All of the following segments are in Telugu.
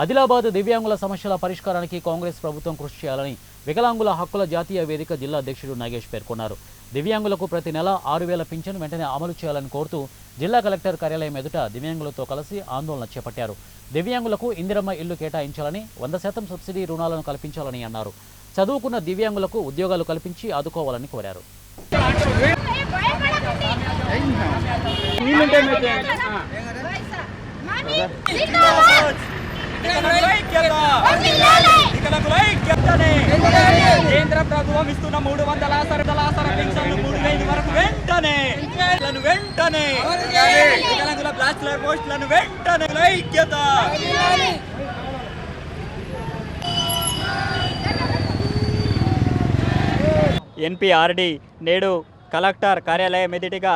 ఆదిలాబాద్ దివ్యాంగుల సమస్యల పరిష్కారానికి కాంగ్రెస్ ప్రభుత్వం కృషి చేయాలని వికలాంగుల హక్కుల జాతీయ వేదిక జిల్లా అధ్యక్షుడు నాగేష్ పేర్కొన్నారు. దివ్యాంగులకు ప్రతి నెల ఆరు వేల పింఛను వెంటనే అమలు చేయాలని కోరుతూ జిల్లా కలెక్టర్ కార్యాలయం ఎదుట దివ్యాంగులతో కలిసి ఆందోళన చేపట్టారు. దివ్యాంగులకు ఇందిరమ్మ ఇల్లు కేటాయించాలని వంద శాతం సబ్సిడీ రుణాలను కల్పించాలని అన్నారు. చదువుకున్న దివ్యాంగులకు ఉద్యోగాలు కల్పించి ఆదుకోవాలని కోరారు. కేంద్ర ప్రభుత్వం ఇస్తున్న మూడు వందల సరదల పెన్షన్లు మూడు వేలు వరకు వెంటనే. వెంటనే. వికలాంగుల బ్లాస్టర్ పోస్టులను వెంటనే. ఐక్యత. ఎన్పిఆర్డి నేడు కలెక్టర్ కార్యాలయం ఎదుటిగా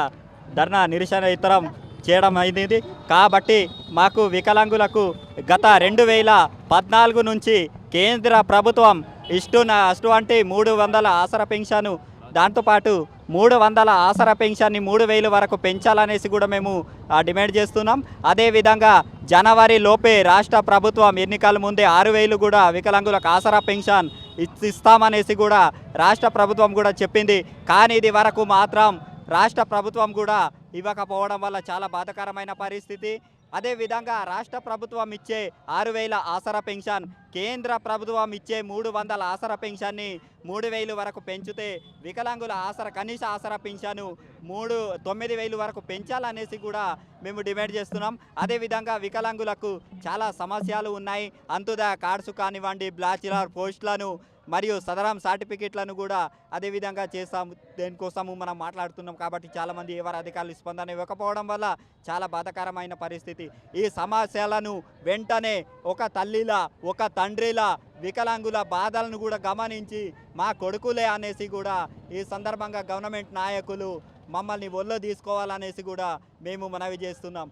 ధర్నా నిరసన ఇతరం చేయడం అయింది. కాబట్టి మాకు వికలాంగులకు గత రెండు వేల పద్నాలుగు నుంచి కేంద్ర ప్రభుత్వం ఇస్తున్న అటువంటి మూడు వందల ఆసర పెన్షన్ దాంతోపాటు మూడు వందల ఆసర పెన్షన్ని మూడు వేలు వరకు పెంచాలనేసి కూడా మేము డిమాండ్ చేస్తున్నాం. అదేవిధంగా జనవరి లోపే రాష్ట్ర ప్రభుత్వం ఎన్నికల ముందే ఆరు వేలు కూడా వికలాంగులకు ఆసరా పెన్షన్ ఇస్తామనేసి కూడా రాష్ట్ర ప్రభుత్వం కూడా చెప్పింది. కానీ ఇది వరకు మాత్రం రాష్ట్ర ప్రభుత్వం కూడా ఇవ్వకపోవడం వల్ల చాలా బాధకరమైన పరిస్థితి. అదేవిధంగా రాష్ట్ర ప్రభుత్వం ఇచ్చే ఆరు వేల ఆసరా పెన్షన్ కేంద్ర ప్రభుత్వం ఇచ్చే మూడు వందల ఆసరా పెన్షన్ని మూడు వేలు వరకు పెంచితే వికలాంగుల ఆసర కనీస ఆసరా పెన్షన్ మూడు తొమ్మిది వేలు వరకు పెంచాలనేసి కూడా మేము డిమాండ్ చేస్తున్నాం. అదేవిధంగా వికలాంగులకు చాలా సమస్యలు ఉన్నాయి. అంతుదా కార్డ్స్ కానివ్వండి బ్లాచిలర్ పోస్టులను మరియు సదరం సర్టిఫికెట్లను కూడా అదేవిధంగా చేస్తాము. దేనికోసము మనం మాట్లాడుతున్నాం కాబట్టి చాలామంది ఎవరు అధికారులు స్పందన ఇవ్వకపోవడం వల్ల చాలా బాధాకరమైన పరిస్థితి. ఈ సమస్యలను వెంటనే ఒక తల్లిలా ఒక తండ్రిలా వికలాంగుల బాధలను కూడా గమనించి మా కొడుకులే అనేసి కూడా ఈ సందర్భంగా గవర్నమెంట్ నాయకులు మమ్మల్ని ఒళ్ళో తీసుకోవాలనేసి కూడా మేము మనవి చేస్తున్నాం.